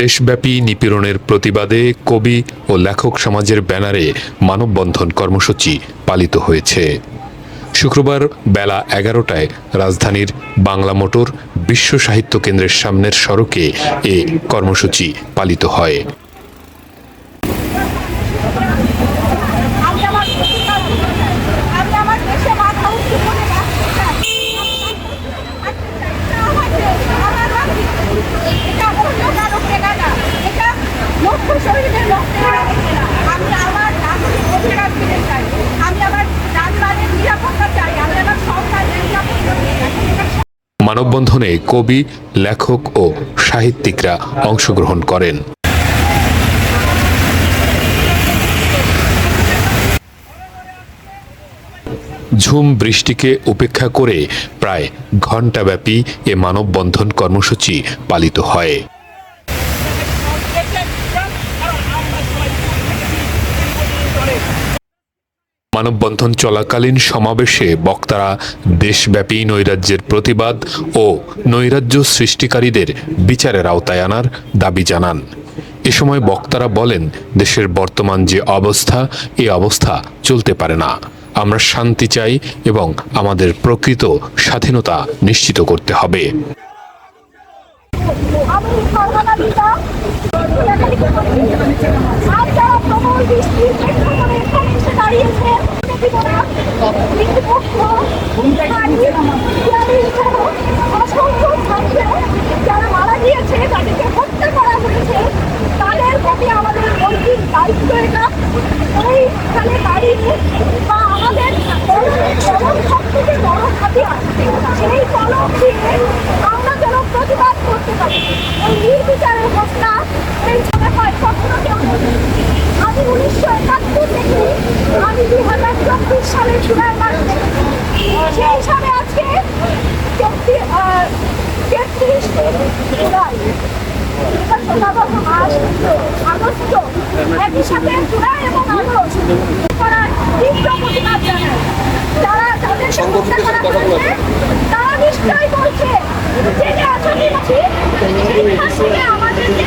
দেশব্যাপী নিপীড়নের প্রতিবাদে কবি ও লেখক সমাজের ব্যানারে মানববন্ধন কর্মসূচি পালিত হয়েছে। শুক্রবার বেলা এগারোটায় রাজধানীর বাংলা মোটর বিশ্ব সাহিত্য কেন্দ্রের সামনের সড়কে এ কর্মসূচি পালিত হয় আমি আমার অধিকার দিতে চাই। আমি আমার দেশে মাথা উঁচু করে বাঁচতে চাই। বাঁচতে চাই। এটা আমার দেশ, আমার মাটি। এটা অন্য কারও কেনা না। এটা লক্ষ শহীদের রক্তের দামে কেনা। আমি আমার নাগরিক অধিকার ফিরে চাই। আমি আমার যানবাহনের নিরাপত্তা চাই। আমি আমার সন্তানের নিরাপত্তা চাই। এটা মানববন্ধনে কবি, লেখক ও সাহিত্যিকরা অংশগ্রহণ করেন। ঝুম বৃষ্টিকে উপেক্ষা করে প্রায় ঘণ্টাব্যাপী এ মানববন্ধন কর্মসূচি পালিত হয়। মানববন্ধন চলাকালীন সমাবেশে বক্তারা দেশব্যাপী নৈরাজ্যের প্রতিবাদ ও নৈরাজ্য সৃষ্টিকারীদের বিচারের আওতায় আনার দাবি জানান। এ সময় বক্তারা বলেন, দেশের বর্তমান যে অবস্থা, এ অবস্থা চলতে পারে না। আমরা শান্তি চাই এবং আমাদের প্রকৃত স্বাধীনতা নিশ্চিত করতে হবে। আর যারা প্রবল বৃষ্টি প্রেক্ষাপটে এখানে এসে দাঁড়িয়েছে কৃতপক্ষ অসংখ্য ছাত্র যারা মারা গিয়েছে তাদেরকে হত্যা করা হয়েছে তাদের প্রতি আমাদের নৈতিক দায়িত্ব এটা এইখানে দাঁড়িয়ে বা সেই কলম দিয়ে আমরা যেন প্রতিবাদ করতে পারি এই নির্বিচারের ঘটনা এই সময় হয় কখনো কেউ বলেনি। আমি উনিশশো একাত্তর থেকে আমি হাজার চব্বিশ সালে দেখেছি সেই হিসাবে আজকে তেত্রিশ জুলাই এটা শোনাবো মাস আগস্ট একই সাথে জুলাই এবং আগস্ট করার তীব্র প্রতিবাদ জানায় যারা যাদেরকে হত্যা করা হয়েছে তারা নিশ্চয়ই বলছে যে আসামি আমাদেরকে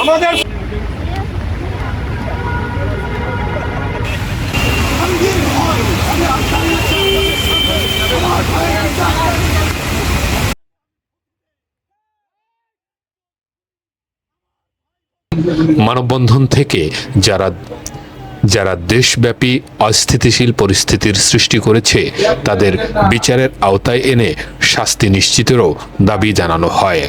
আমাদের মানববন্ধন থেকে যারা যারা দেশব্যাপী অস্থিতিশীল পরিস্থিতির সৃষ্টি করেছে, তাদের বিচারের আওতায় এনে শাস্তি নিশ্চিতেরও দাবি জানানো হয়।